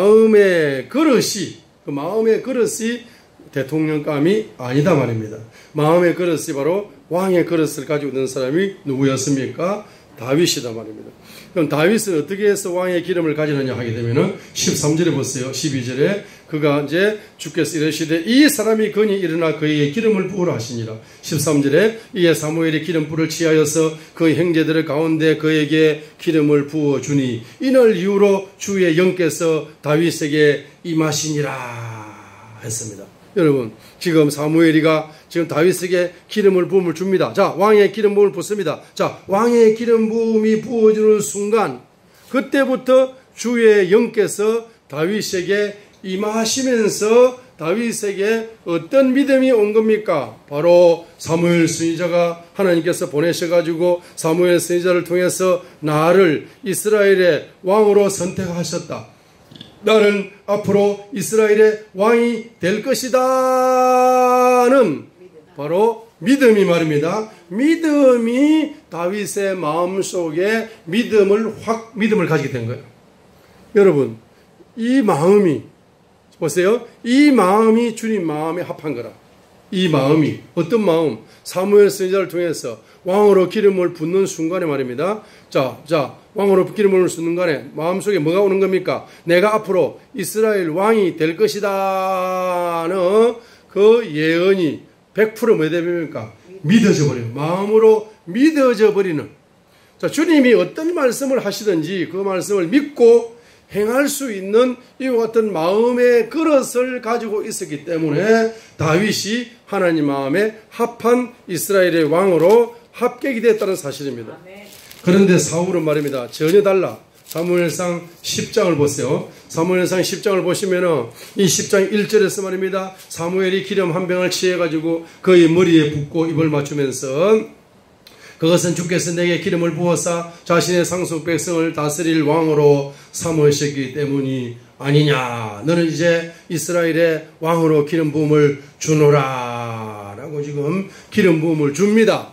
마음의 그릇이 그 마음의 그릇이 대통령감이 아니다 말입니다. 마음의 그릇이 바로 왕의 그릇을 가지고 있는 사람이 누구였습니까? 다윗이다 말입니다. 그럼 다윗은 어떻게 해서 왕의 기름을 가지느냐 하게 되면은 13절에 보세요. 12절에 그가 이제 주께서 이르시되 이 사람이 건이 일어나 그에게 기름을 부으라 하시니라. 13절에 이에 사무엘이 기름불을 취하여서 그 형제들 가운데 그에게 기름을 부어 주니 이날 이후로 주의 영께서 다윗에게 임하시니라 했습니다. 여러분 지금 사무엘이가 지금 다윗에게 기름을 부음을 줍니다. 자 왕의 기름 부음을 붓습니다. 자 왕의 기름 부음이 부어주는 순간 그때부터 주의 영께서 다윗에게 임하시면서 다윗에게 어떤 믿음이 온 겁니까? 바로 사무엘 선지자가 하나님께서 보내셔가지고 사무엘 선지자를 통해서 나를 이스라엘의 왕으로 선택하셨다. 나는 앞으로 이스라엘의 왕이 될 것이다는 바로 믿음이 말입니다. 믿음이 다윗의 마음 속에 믿음을 확 믿음을 가지게 된 거예요. 여러분, 이 마음이 보세요. 이 마음이 주님 마음에 합한 거라. 이 마음이 어떤 마음? 사무엘 선지자를 통해서 왕으로 기름을 붓는 순간에 말입니다. 자, 자, 왕으로 기름을 붓는 순간에 마음속에 뭐가 오는 겁니까? 내가 앞으로 이스라엘 왕이 될 것이다는 그 예언이 100%뭐 됩니까? 믿어져 버려요. 마음으로 믿어져 버리는. 자, 주님이 어떤 말씀을 하시든지 그 말씀을 믿고 행할 수 있는 이와 같은 마음의 그릇을 가지고 있었기 때문에 다윗이 하나님 마음에 합한 이스라엘의 왕으로 합격이 됐다는 사실입니다. 그런데 사울은 말입니다. 전혀 달라. 사무엘상 10장을 보세요. 사무엘상 10장을 보시면은 이 10장 1절에서 말입니다. 사무엘이 기름 한 병을 취해 가지고 그의 머리에 붓고 입을 맞추면서 그것은 주께서 내게 기름을 부어사 자신의 상속 백성을 다스릴 왕으로 삼으셨기 때문이 아니냐. 너는 이제 이스라엘의 왕으로 기름 부음을 주노라. 라고 지금 기름 부음을 줍니다.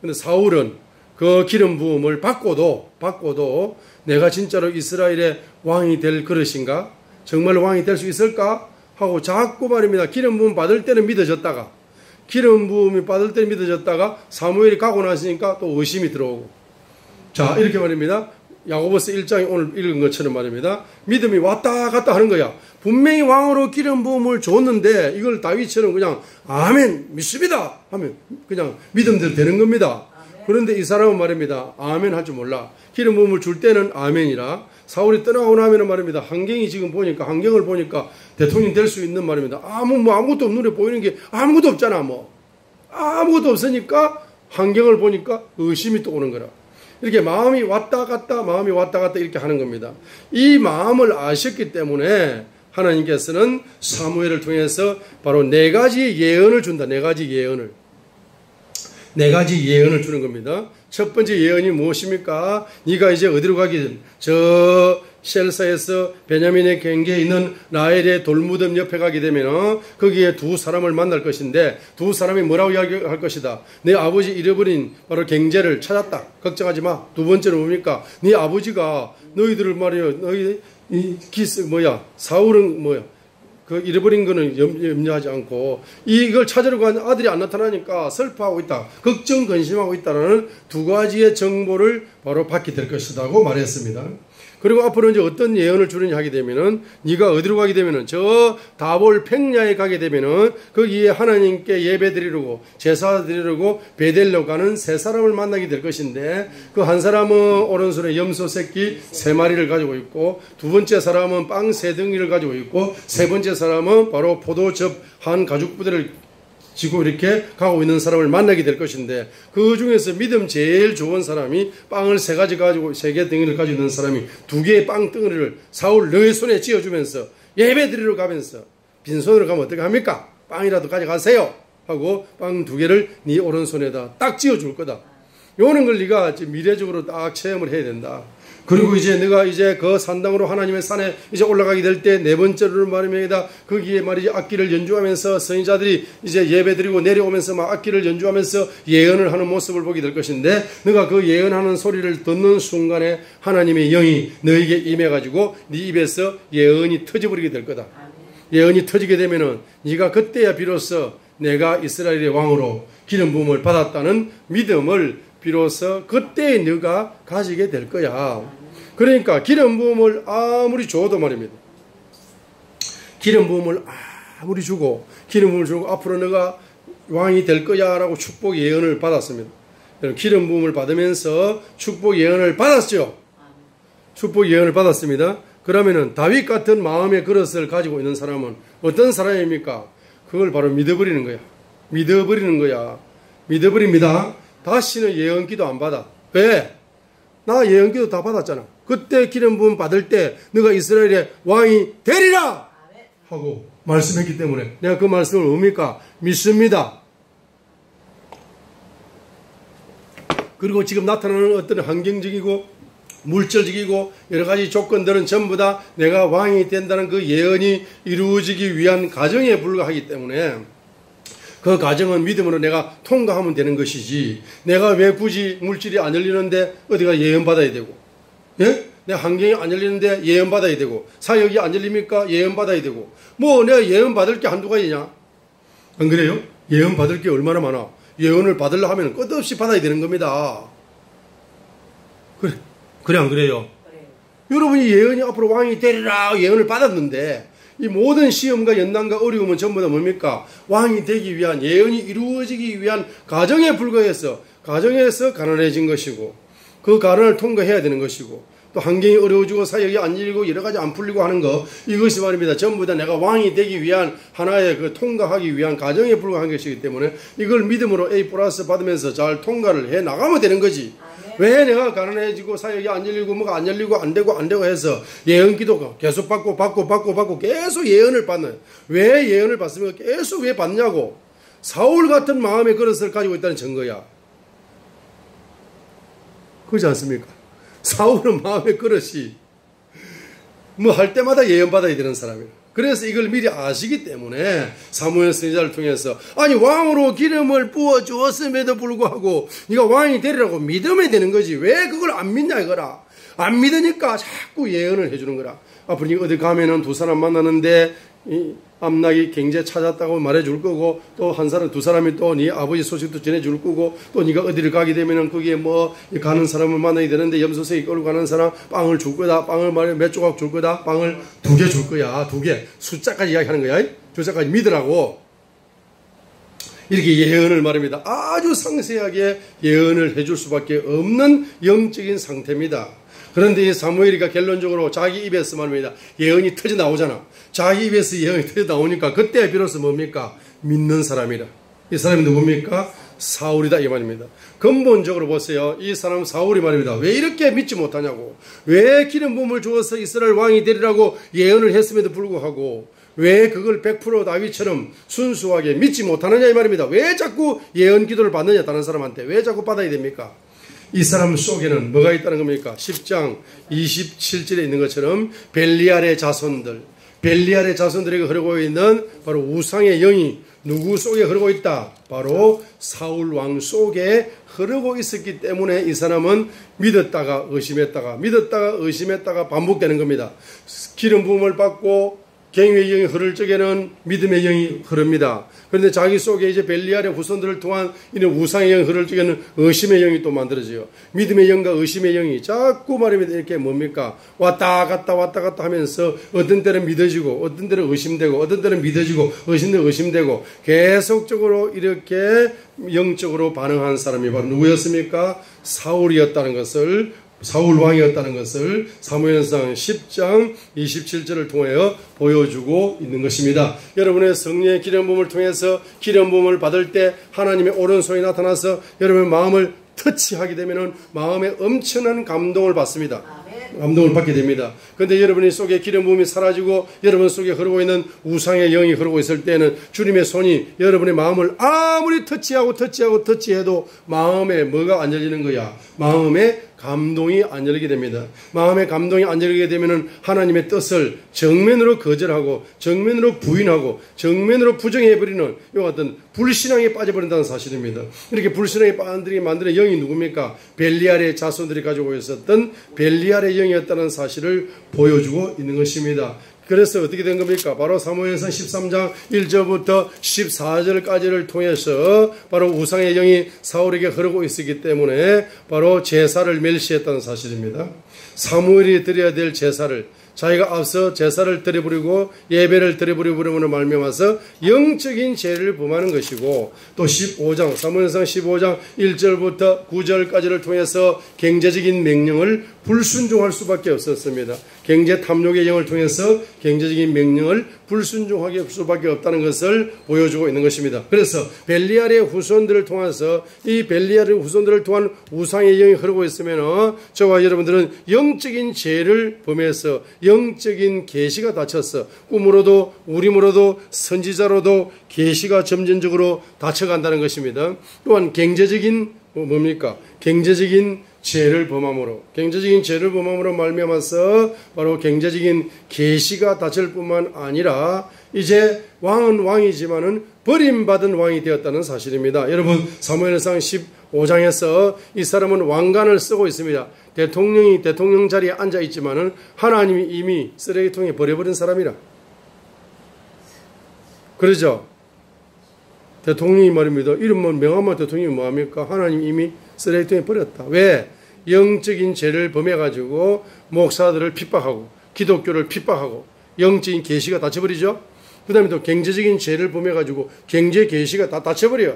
근데 사울은 그 기름 부음을 받고도, 받고도 내가 진짜로 이스라엘의 왕이 될 그릇인가? 정말 왕이 될 수 있을까? 하고 자꾸 말입니다. 기름 부음 받을 때는 믿어졌다가 기름 부음이 받을 때 믿어졌다가 사무엘이 가고 나시니까 또 의심이 들어오고 자 이렇게 말입니다. 야고보스 1장에 오늘 읽은 것처럼 말입니다. 믿음이 왔다 갔다 하는 거야. 분명히 왕으로 기름 부음을 줬는데 이걸 다윗처럼 그냥 아멘 믿습니다 하면 그냥 믿음대로 되는 겁니다. 그런데 이 사람은 말입니다. 아멘 할 줄 몰라. 기름 부음을 줄 때는 아멘이라 사울이 떠나고 나면 말입니다. 환경이 지금 보니까 환경을 보니까 대통령 될 수 있는 말입니다. 아무 뭐 아무것도 눈에 보이는 게 아무것도 없잖아 뭐 아무것도 없으니까 환경을 보니까 의심이 또 오는 거라. 이렇게 마음이 왔다 갔다 마음이 왔다 갔다 이렇게 하는 겁니다. 이 마음을 아셨기 때문에 하나님께서는 사무엘을 통해서 바로 네 가지 예언을 준다. 네 가지 예언을. 네 가지 예언을 주는 겁니다. 첫 번째 예언이 무엇입니까? 네가 이제 어디로 가기든 저 셀사에서 베냐민의 경계에 있는 라헬의 돌무덤 옆에 가게 되면 거기에 두 사람을 만날 것인데 두 사람이 뭐라고 이야기할 것이다. 내 아버지 잃어버린 바로 경제를 찾았다. 걱정하지 마. 두 번째는 뭡니까? 네 아버지가 너희들을 말이야 너희 이 기스 뭐야 사울은 뭐야 그 잃어버린 거는 염려하지 않고 이걸 찾으러 간 아들이 안 나타나니까 슬퍼하고 있다. 걱정 근심하고 있다라는 두 가지의 정보를 바로 받게 될 것이라고 말했습니다. 그리고 앞으로 이제 어떤 예언을 주느냐 하게 되면은 네가 어디로 가게 되면은 저 다볼 팽야에 가게 되면은 거기에 하나님께 예배 드리려고 제사 드리려고 베델로 가는 세 사람을 만나게 될 것인데 그 한 사람은 오른손에 염소 새끼 세 마리를 가지고 있고 두 번째 사람은 빵 세 덩이를 가지고 있고 세 번째 사람은 바로 포도즙 한 가죽 부대를 지고 이렇게 가고 있는 사람을 만나게 될 것인데 그 중에서 믿음 제일 좋은 사람이 빵을 세 가지 가지고 세 개 덩이를 가지고 있는 사람이 두 개의 빵 덩어리를 사울 너의 손에 쥐어주면서 예배 드리러 가면서 빈손으로 가면 어떻게 합니까? 빵이라도 가져가세요 하고 빵 두 개를 네 오른손에다 딱 쥐어줄 거다. 요는 걸 네가 미래적으로 딱 체험을 해야 된다. 그리고 이제 내가 이제 그 산당으로 하나님의 산에 이제 올라가게 될 때 네 번째로 말입니다. 거기에 말이지 악기를 연주하면서 선인자들이 이제 예배드리고 내려오면서 막 악기를 연주하면서 예언을 하는 모습을 보게 될 것인데 내가 그 예언하는 소리를 듣는 순간에 하나님의 영이 너에게 임해 가지고 네 입에서 예언이 터져버리게 될 거다. 예언이 터지게 되면은 네가 그때야 비로소 내가 이스라엘의 왕으로 기름 부음을 받았다는 믿음을 비로소 그때 네가 가지게 될 거야. 그러니까 기름 부음을 아무리 줘도 말입니다. 기름 부음을 아무리 주고 기름 부음을 주고 앞으로 네가 왕이 될 거야라고 축복 예언을 받았습니다. 기름 부음을 받으면서 축복 예언을 받았죠. 축복 예언을 받았습니다. 그러면은 다윗 같은 마음의 그릇을 가지고 있는 사람은 어떤 사람입니까? 그걸 바로 믿어버리는 거야. 믿어버리는 거야. 믿어버립니다. 다시는 예언 기도 안 받아. 왜? 나 예언 기도 다 받았잖아. 그때 기름 부음 받을 때 너가 이스라엘의 왕이 되리라 하고 말씀했기 때문에 내가 그 말씀을 뭡니까? 믿습니다. 그리고 지금 나타나는 어떤 환경적이고 물질적이고 여러 가지 조건들은 전부 다 내가 왕이 된다는 그 예언이 이루어지기 위한 과정에 불과하기 때문에 그 과정은 믿음으로 내가 통과하면 되는 것이지 내가 왜 굳이 물질이 안 열리는데 어디가 예언 받아야 되고 예? 내 환경이 안 열리는데 예언 받아야 되고 사역이 안 열립니까 예언 받아야 되고 뭐 내가 예언 받을 게 한두 가지냐 안 그래요? 예언 받을 게 얼마나 많아 예언을 받으려 하면 끝없이 받아야 되는 겁니다 그래 그래 안 그래요? 그래요. 여러분이 예언이 앞으로 왕이 되리라 예언을 받았는데 이 모든 시험과 연단과 어려움은 전부 다 뭡니까? 왕이 되기 위한 예언이 이루어지기 위한 과정에 불과해서 가정에서 가난해진 것이고 그 가난을 통과해야 되는 것이고 또 환경이 어려워지고 사역이 안 일고 여러 가지 안 풀리고 하는 거 이것이 말입니다. 전부 다 내가 왕이 되기 위한 하나의 그 통과하기 위한 과정에 불과한 것이기 때문에 이걸 믿음으로 A 플러스 받으면서 잘 통과를 해 나가면 되는 거지. 왜 내가 가난해지고 사역이 안 열리고 뭐가 안 열리고 안 되고 안 되고 해서 예언 기도가 계속 받고 받고 받고 받고 계속 예언을 받는 왜 예언을 받으면 계속 왜 받냐고 사울 같은 마음의 그릇을 가지고 있다는 증거야. 그렇지 않습니까? 사울은 마음의 그릇이 뭐 할 때마다 예언 받아야 되는 사람이에요. 그래서 이걸 미리 아시기 때문에 사무엘 선지자를 통해서 아니 왕으로 기름을 부어 주었음에도 불구하고 네가 왕이 되리라고 믿으면 되는 거지 왜 그걸 안 믿냐 이거라. 안 믿으니까 자꾸 예언을 해주는 거라. 앞으로 어디 가면은 두 사람 만나는데 이 암낙이 경제 찾았다고 말해줄 거고 또 한 사람 두 사람이 또 네 아버지 소식도 전해줄 거고 또 네가 어디를 가게 되면은 거기에 뭐 가는 사람을 만나야 되는데 염소색이 끌고 가는 사람 빵을 줄 거다 빵을 말해 몇 조각 줄 거다 빵을 두 개 줄 거야 두 개. 숫자까지 이야기하는 거야 숫자까지 믿으라고. 이렇게 예언을 말합니다. 아주 상세하게 예언을 해줄 수밖에 없는 영적인 상태입니다. 그런데 이 사무엘이가 결론적으로 자기 입에서 말입니다. 예언이 터져 나오잖아. 자기 입에서 예언이 터져 나오니까 그때 비로소 뭡니까? 믿는 사람이라. 이 사람이 누굽니까? 사울이다 이 말입니다. 근본적으로 보세요. 이 사람 사울이 말입니다. 왜 이렇게 믿지 못하냐고. 왜 기름 부음을 주어서 이스라엘 왕이 되리라고 예언을 했음에도 불구하고 왜 그걸 100% 다윗처럼 순수하게 믿지 못하느냐 이 말입니다. 왜 자꾸 예언 기도를 받느냐 다른 사람한테 왜 자꾸 받아야 됩니까? 이 사람 속에는 뭐가 있다는 겁니까? 10장 27절에 있는 것처럼 벨리알의 자손들, 벨리알의 자손들에게 흐르고 있는 바로 우상의 영이 누구 속에 흐르고 있다? 바로 사울 왕 속에 흐르고 있었기 때문에 이 사람은 믿었다가 의심했다가 믿었다가 의심했다가 반복되는 겁니다. 기름 부음을 받고 경외의 영이 흐를 적에는 믿음의 영이 흐릅니다. 그런데 자기 속에 이제 벨리알의 후손들을 통한 이런 우상의 영이 흐를 적에는 의심의 영이 또 만들어져요. 믿음의 영과 의심의 영이 자꾸 말하면 이렇게 뭡니까? 왔다 갔다 왔다 갔다 하면서 어떤 때는 믿어지고 어떤 때는 의심되고 어떤 때는 믿어지고 의심되고 의심되고 계속적으로 이렇게 영적으로 반응한 사람이 바로 누구였습니까? 사울이었다는 것을 사울 왕이었다는 것을 사무엘상 10장 27절을 통하여 보여주고 있는 것입니다. 여러분의 성령의 기름 부음을 통해서 기름 부음을 받을 때 하나님의 오른손이 나타나서 여러분의 마음을 터치하게 되면 마음에 엄청난 감동을 받습니다. 감동을 받게 됩니다. 그런데 여러분의 속에 기름 부음이 사라지고 여러분 속에 흐르고 있는 우상의 영이 흐르고 있을 때는 주님의 손이 여러분의 마음을 아무리 터치하고 터치하고 터치해도 마음에 뭐가 안 열리는 거야. 마음에 감동이 안 열리게 됩니다. 마음의 감동이 안 열리게 되면은 하나님의 뜻을 정면으로 거절하고 정면으로 부인하고 정면으로 부정해버리는 이와 같은 불신앙에 빠져버린다는 사실입니다. 이렇게 불신앙에 빠져들게 만드는 영이 누굽니까? 벨리알의 자손들이 가지고 있었던 벨리알의 영이었다는 사실을 보여주고 있는 것입니다. 그래서 어떻게 된 겁니까? 바로 사무엘상 13장 1절부터 14절까지를 통해서 바로 우상의 영이 사울에게 흐르고 있었기 때문에 바로 제사를 멸시했다는 사실입니다. 사무엘이 드려야 될 제사를 자기가 앞서 제사를 드려버리고 예배를 드려버리므로 말미암아서 영적인 죄를 범하는 것이고 또 15장 사무엘상 15장 1절부터 9절까지를 통해서 경제적인 명령을 불순종할 수밖에 없었습니다. 경제 탐욕의 영을 통해서 경제적인 명령을 불순종하게 할 수밖에 없다는 것을 보여주고 있는 것입니다. 그래서 벨리알의 후손들을 통해서 이 벨리알의 후손들을 통한 우상의 영이 흐르고 있으면 저와 여러분들은 영적인 죄를 범해서 영적인 계시가 닫혔어. 꿈으로도 우림으로도 선지자로도 계시가 점진적으로 닫혀간다는 것입니다. 또한 경제적인 뭐 뭡니까? 경제적인 죄를 범함으로 경제적인 죄를 범함으로 말미암아서 바로 경제적인 계시가 닫힐 뿐만 아니라 이제 왕은 왕이지만은 버림받은 왕이 되었다는 사실입니다. 여러분 사무엘상 15장에서 이 사람은 왕관을 쓰고 있습니다. 대통령이 대통령 자리에 앉아 있지만은 하나님이 이미 쓰레기통에 버려버린 사람이라. 그러죠. 대통령이 말입니다. 이름만 명함만 대통령이 뭐합니까? 하나님 이미 쓰레기통에 버렸다. 왜? 영적인 죄를 범해가지고 목사들을 핍박하고 기독교를 핍박하고 영적인 계시가 닫혀버리죠. 그 다음에 또 경제적인 죄를 범해가지고 경제 계시가 다 닫혀버려.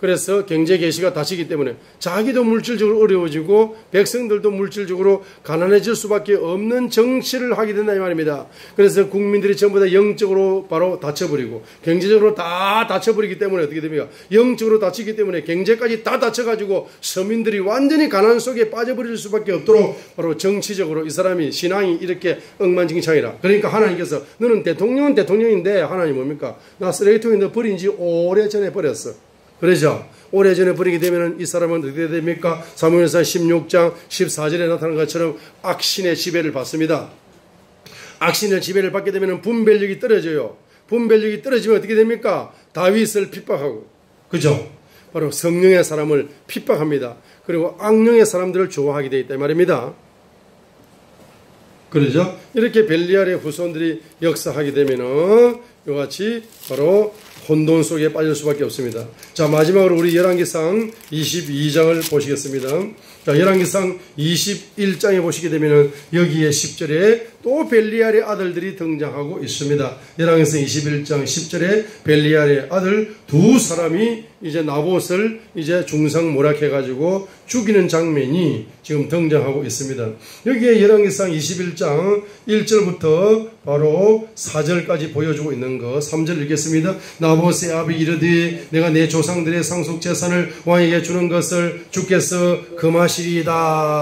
그래서 경제 계시가 닫히기 때문에 자기도 물질적으로 어려워지고 백성들도 물질적으로 가난해질 수밖에 없는 정치를 하게 된다 이 말입니다. 그래서 국민들이 전부 다 영적으로 바로 닫혀버리고 경제적으로 다 닫혀버리기 때문에 어떻게 됩니까? 영적으로 닫히기 때문에 경제까지 다 닫혀가지고 서민들이 완전히 가난 속에 빠져버릴 수밖에 없도록 바로 정치적으로 이 사람이 신앙이 이렇게 엉망진창이라. 그러니까 하나님께서 너는 대통령은 대통령인데 하나님 뭡니까? 나 쓰레기통에 너 버린 지 오래 전에 버렸어. 그러죠. 오래전에 버리게 되면 이 사람은 어떻게 됩니까? 사무엘상 16장 14절에 나타난 것처럼 악신의 지배를 받습니다. 악신의 지배를 받게 되면 분별력이 떨어져요. 분별력이 떨어지면 어떻게 됩니까? 다윗을 핍박하고 그죠? 바로 성령의 사람을 핍박합니다. 그리고 악령의 사람들을 좋아하게 되어 있다 말입니다. 그러죠? 이렇게 벨리알의 후손들이 역사하게 되면은 이같이 바로 혼돈 속에 빠질 수밖에 없습니다. 자, 마지막으로 우리 열왕기상 22장을 보시겠습니다. 자, 열왕기상 21장에 보시게 되면 여기에 10절에 또 벨리알의 아들들이 등장하고 있습니다. 열왕기상 21장 10절에 벨리알의 아들 두 사람이 이제 나봇을 이제 중상 모락해가지고 죽이는 장면이 지금 등장하고 있습니다. 여기에 열왕기상 21장 1절부터 바로 4절까지 보여주고 있는 거 3절 읽겠습니다. 나봇의 아비 이르되 내가 내 조상들의 상속 재산을 왕에게 주는 것을 주께서 금하시리이다.